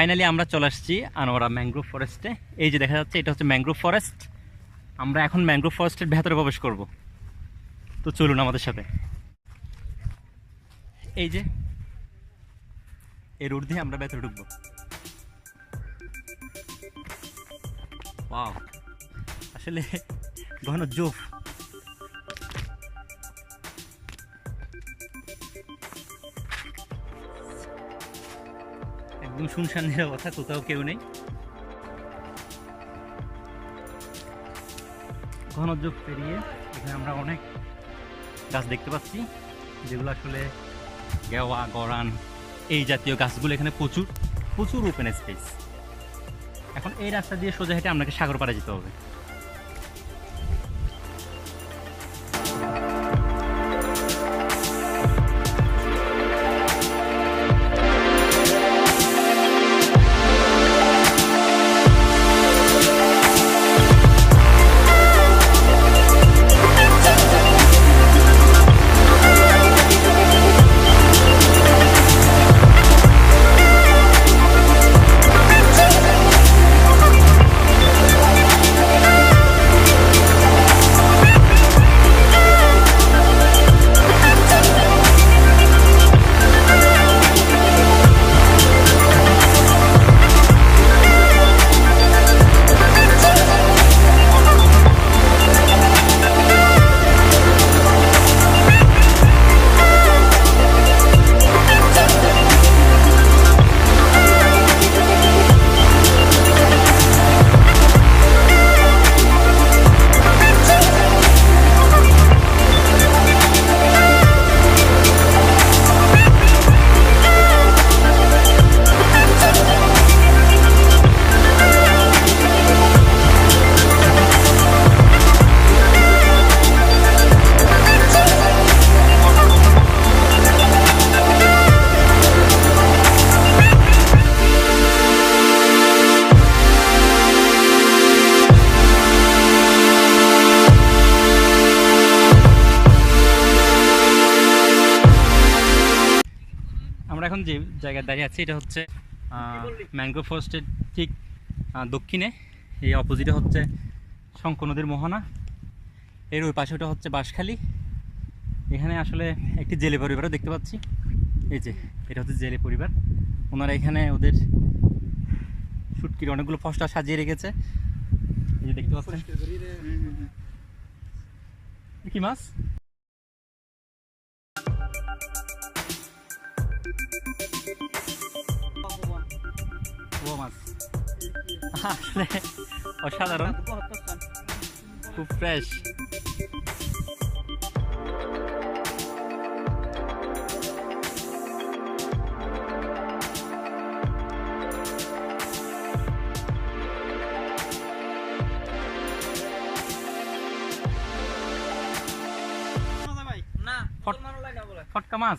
Finally আমরা চলে আসছি আনোয়ারা ম্যানগ্রোভ ফরেস্টে। এই যে দেখা যাচ্ছে, এটা হচ্ছে ম্যানগ্রোভ ফরেস্ট। আমরা এখন ম্যানগ্রোভ ফরেস্টের ভেতরে প্রবেশ করব। তো চলুন আমাদের সাথে। এই যে, এই রোড দিয়ে আমরা ভেতরে ঢুকবো। আসলে ঘন জোফ। একদম শুনশান নিরাপত্তা, কোথাও কেউ নেই। ঘনযোগ পেরিয়ে এখানে আমরা অনেক গাছ দেখতে পাচ্ছি, যেগুলো আসলে গেওয়া, গরান, এই জাতীয় গাছগুলো এখানে প্রচুর প্রচুর ওপেন স্পেস এখন এই রাস্তা দিয়ে সোজা হেঁটে আপনাকে সাগর পাড়ে যেতে হবে। জায়গায় দাঁড়িয়ে আছি এটা হচ্ছে ম্যানগ্রোভ ফরেস্টের ঠিক দক্ষিণে। এই অপোজিটে হচ্ছে শঙ্খ নদীর মোহনা। এর ওই পাশে ওটা হচ্ছে বাঁশখালী। এখানে আসলে একটি জেলে পরিবারও দেখতে পাচ্ছি। এই যে এটা হচ্ছে জেলে পরিবার। ওনারা এখানে ওদের শুটকির অনেকগুলো ফসটা সাজিয়ে রেখেছে। এই যে দেখতে পাচ্ছেন। কি মাছ? আসলে অসাধারণ। খুব ফ্রেশ ফট- ফটকা মাছ?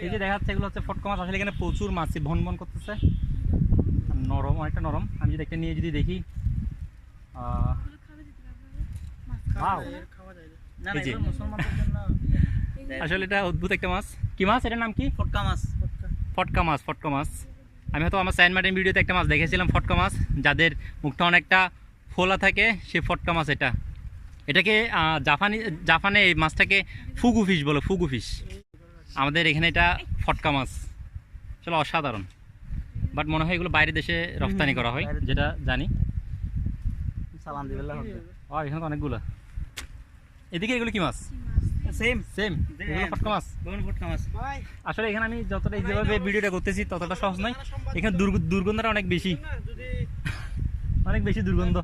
এই যে দেখা যাচ্ছে এগুলো হচ্ছে ফটকা মাছ। আসলে এখানে প্রচুর মাছ ভন ভন করতেছে। নরম অনেকটা নরম। আমি যদি একটা নিয়ে যদি দেখি। আসলে এটা অদ্ভুত একটা মাছ। কি মাছ? এটার নাম কি? ফটকা মাছ। ফটকা। মাছ ফটকা মাছ। আমি হয়তো আমার সাইন মার্টিন ভিডিওতে একটা মাছ দেখেছিলাম ফটকা মাছ। যাদের মুখটা অনেকটা ফোলা থাকে সে ফটকা মাছ এটা। এটাকে জাপানি জাপানে এই মাছটাকে ফুগু ফিশ বলো ফুগু ফিশ। আমাদের এখানে এটা ফটকা মাছ। চলো অসাধারণ। বাট মনে হয় এগুলো বাইরে দেশে রপ্তানি করা হয় যেটা জানি। সালাম ও এখানে তো অনেকগুলো। এদিকে এগুলো কি মাছ? সেম। সেম এগুলো ফটকা মাছ? ফটকা মাছ। আসলে এখানে আমি যতটা যেভাবে ভিডিওটা করতেছি ততটা সহজ নয়। এখানে দুর্গ- দুর্গন্ধটা অনেক বেশি। অনেক বেশি দুর্গন্ধ।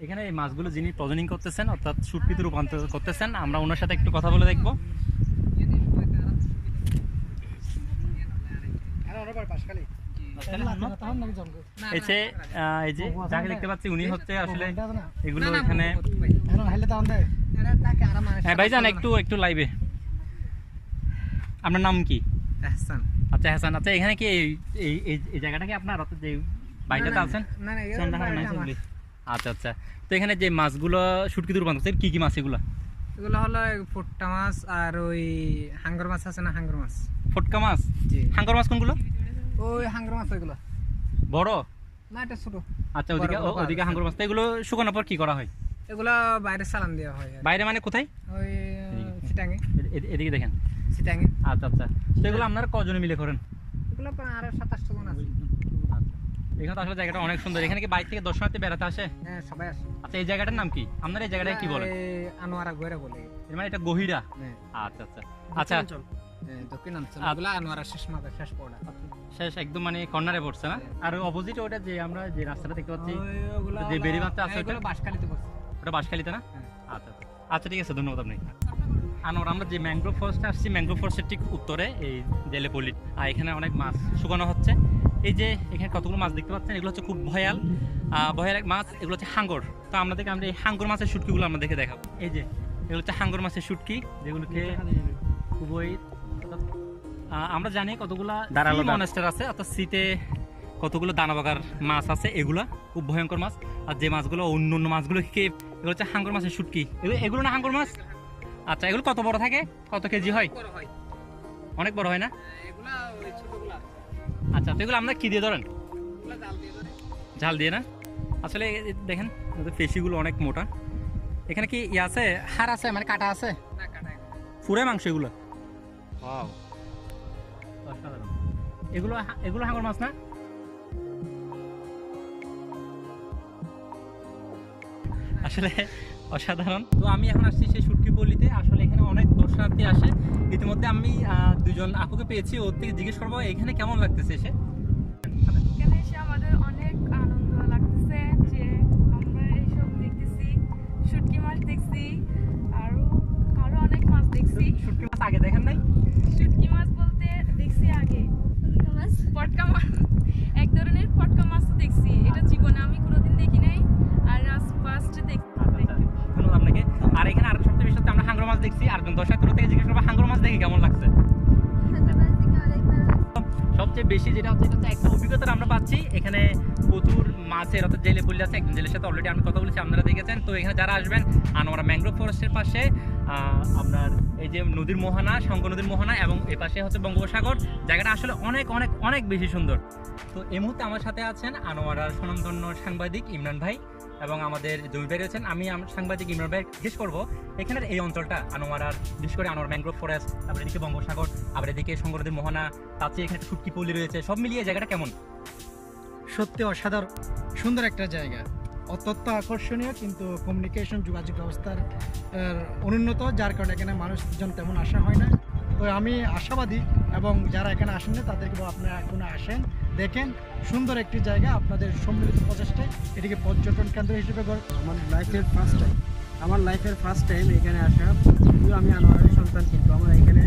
এখানে এই মাছগুলো যিনি প্রজনিং করতেছেন অর্থাৎ রূপান্তর করতেছেন আমরা ওনার সাথে একটু কথা বলে দেখব। এই যে এই যে যাকে দেখতে পাচ্ছি উনি হচ্ছে আসলে এগুলো এখানে হ্যাঁ ভাইজান একটু একটু লাইভে আপনার নাম কি? হাসান আচ্ছা হাসান আচ্ছা এখানে কি এই এই- জায়গাটা কি আপনার? যে বাড়িটাতে আছেন। আচ্ছা আচ্ছা। তো এখানে যে মাছগুলো শুটকি রূপান্তর করছে, কি কি মাছ এগুলো? এগুলো হলো ফুটটা মাছ আর ওই হাঙ্গর মাছ আছে না হাঙ্গর মাছ? ফটকা মাছ? হাঙ্গর মাছ কোনগুলো? ওই হাঙ্গর মাছ ওইগুলো বড়? না এটা ছোট। আচ্ছা ওদিকে ওদিকে হাঙ্গর মাছ। এগুলো শুকানোর পর কি করা হয়? এগুলো বাইরে চালান দেওয়া হয় বাইরে মানে কোথায়? ওই সিটাঙ্গে এদিকে দেখেন। সিটাঙ্গে আচ্ছা আচ্ছা। তো এগুলো আপনারা কজনে মিলে করেন? এগুলো প্রায় আরও সাতাশশো জন আছে। এখানে আসলে জায়গাটা অনেক সুন্দর। এখানে কি বাইরে থেকে দর্শনার্থী বেড়াতে আসে? হ্যাঁ সবাই আসে। আচ্ছা এই জায়গাটার নাম কি? আপনারা এই জায়গাটায় কি বলেন? এই আনোয়ারা গোয়রা বলে। এর মানে এটা গহিরা? হ্যাঁ। আচ্ছা আচ্ছা। আচ্ছা। হ্যাঁ, দক্ষিণ অঞ্চল আচ্ছা। আনোয়ারা শেষ মাথা শেষ পড়া। শেষ একদম মানে কর্নারে পড়ছে না? আর অপোজিট ওটা যে আমরা যে রাস্তাটা দেখতে পাচ্ছি যে বেড়িবাঁধটা আছে হ্যাঁ, ওটা? বাঁশখালীতে পড়ছে। ওটা বাঁশখালীতে না? হ্যাঁ। আচ্ছা আচ্ছা। আচ্ছা ঠিক আছে ধন্যবাদ আপনাকে। আনোয়ার আমরা যে ম্যাংগ্রোভ ফরেস্টে আসছি ম্যাংগ্রোভ ফরেস্টের ঠিক উত্তরে এই জেলেপল্লি আর এখানে অনেক মাছ শুকানো হচ্ছে। এই যে এখানে কতগুলো মাছ দেখতে পাচ্ছেন এগুলো হচ্ছে খুব ভয়াল। ভয়াল এক মাছ এগুলো হচ্ছে হাঙ্গর। তো আপনাদেরকে আমরা এই হাঙ্গর মাছের শুটকিগুলো আমরা দেখে দেখাবো। এই যে এগুলো হচ্ছে হাঙ্গর মাছের শুটকি যেগুলোকে খুবই আমরা জানি কতগুলা দাঁড়াল দাঁড়। মনেস্টার আছে অর্থাৎ শীতে কতগুলো দানাবাগার মাছ আছে এগুলা খুব ভয়ঙ্কর মাছ। আর যে মাছগুলো অন্য অন্য মাছগুলো খেয়ে এগুলো হচ্ছে হাঙ্গর মাছের শুটকি। এগুলো এগুলো না হাঙ্গর মাছ? আচ্ছা এগুলো কত বড় থাকে? কত কেজি হয়? অনেক বড় হয়। না? ছোটগুলা। আচ্ছা তো এগুলো আপনারা কি দিয়ে ধরেন? জাল দিয়ে ধরে। ঝাল দিয়ে না? আসলে দেখেন পেশিগুলো অনেক মোটা। এখানে কি ইয়ে আছে? হাড় আছে মানে কাটা আছে? না পুরে মাংস এগুলো? অসাধারণ। এগুলো হা- এগুলো হাঙ্গর মাছ না? আসলে অসাধারণ। তো আমি এখন আসছি সেই সুটকি পল্লীতে। আসলে এখানে অনেক দর্শনার্থী আসে। ইতিমধ্যে আমি দুজন আপুকে পেয়েছি। ওর থেকে জিজ্ঞেস করব, এখানে কেমন লাগতেছে এসে? আছে, একজন জেলের সাথে অলরেডি আমি কথা বলেছি, আপনারা দেখেছেন। তো এখানে যারা আসবেন, আনোয়ারা ম্যাংগ্রোভ ফরেস্টের পাশে আপনার এই যে নদীর মোহনা শঙ্কর নদীর মোহনা, এবং এ পাশে হচ্ছে বঙ্গোপসাগর। জায়গাটা আসলে অনেক অনেক অনেক বেশি সুন্দর। তো এই মুহূর্তে আমার সাথে আছেন আনোয়ারার সুনামধন্য সাংবাদিক ইমরান ভাই, এবং আমাদের জমি ভাই রয়েছেন। আমি সাংবাদিক ইমরান ভাই জিজ্ঞেস করব, এখানের এই অঞ্চলটা, আনোয়ারার, বিশেষ করে আনোয়ার ম্যাংগ্রোভ ফরেস্ট তারপর এদিকে বঙ্গোপসাগর আবার এদিকে শঙ্কর নদীর মোহনা, তার চেয়ে এখানে একটা পল্লী রয়েছে, সব মিলিয়ে জায়গাটা কেমন? সত্যি অসাধারণ, সুন্দর একটা জায়গা। অত্যন্ত আকর্ষণীয়, কিন্তু কমিউনিকেশন যোগাযোগ ব্যবস্থার অনুন্নত, যার কারণে এখানে মানুষজন তেমন আসা হয় না। তো আমি আশাবাদী এবং যারা এখানে আসেন না তাদেরকে আপনারা এখনও আসেন, দেখেন, সুন্দর একটি জায়গা আপনাদের সম্মিলিত প্রচেষ্টায়, এটিকে পর্যটন কেন্দ্র হিসেবে আমার লাইফের ফার্স্ট টাইম আমার লাইফের ফার্স্ট টাইম এখানে আসা। যদিও আমি আনোয়ারের সন্তান, কিন্তু আমার এখানে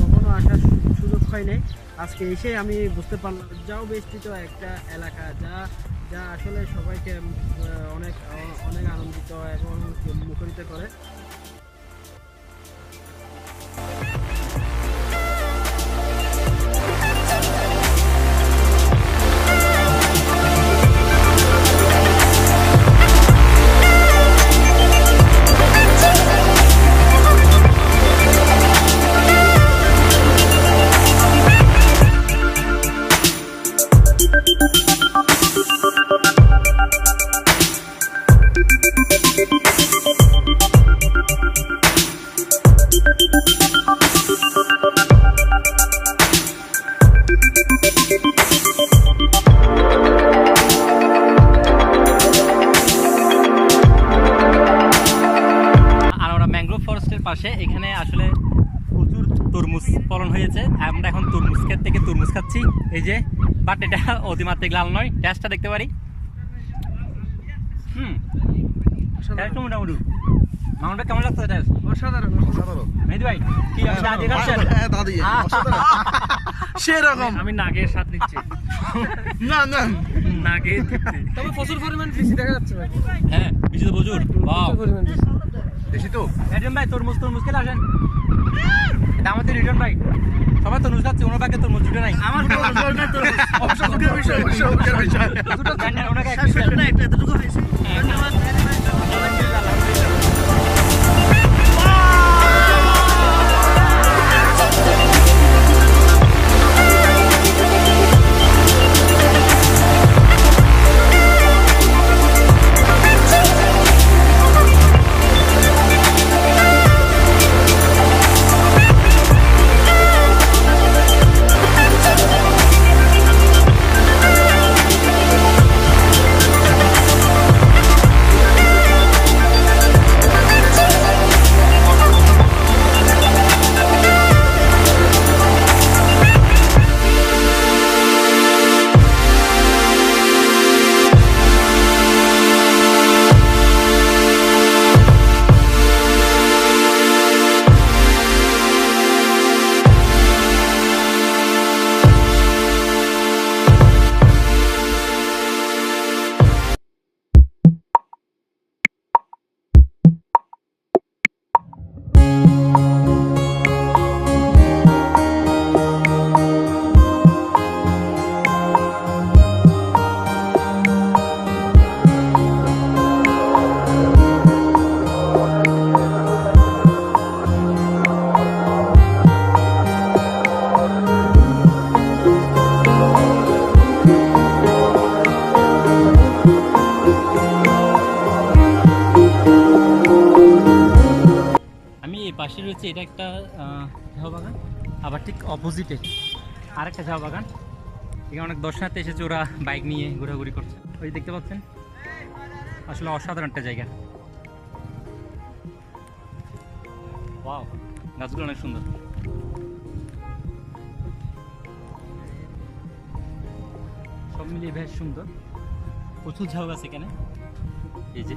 কখনো আসার সুযোগ হয় নাই। আজকে এসে আমি বুঝতে পারলাম যাও বেষ্টিত একটা এলাকা, যা যা আসলে সবাইকে অনেক অনেক আনন্দিত এবং মুখরিত করে। ফলন হয়েছে। আমরা এখন তরমুজ ক্ষেত থেকে তরমুজ খাচ্ছি। এই যে বাট এটা অতিমাত্রিক লাল নয় টেস্টটা দেখতে পারি। হুম মোটামুটি। মামুনটা কেমন লাগছে টেস্ট অসাধারণ মেহেদি ভাই কি আপনি আগে খাচ্ছেন? সেরকম। আমি নাগের স্বাদ নিচ্ছি। না না। নাগে তবে প্রচুর পরিমাণ বেশি দেখা যাচ্ছে ভাই। হ্যাঁ বিশু তো প্রচুর। বাও বেশি। তো। রিটন ভাই তরমুজ তরমুজ খেলে আসেন। এটা আমাদের রিটার্ন ভাই সবাই তো খাচ্ছে ওনার ভাগে তোর জুটে নাই। আমার বিষয় বিষয় ওনাকে এক piece দেন। রয়েছে এটা একটা ঝাউ বাগান। আবার ঠিক অপোজিটে আরেকটা ঝাউ বাগান। এখানে অনেক দর্শনার্থী এসেছে, ওরা বাইক নিয়ে ঘোরাঘুরি করছে। ওই দেখতে পাচ্ছেন? আসলে অসাধারণ একটা জায়গা। ওয়াও গাছগুলো অনেক সুন্দর। সব মিলিয়ে বেশ সুন্দর। প্রচুর ঝাউ গাছ এখানে। এই যে।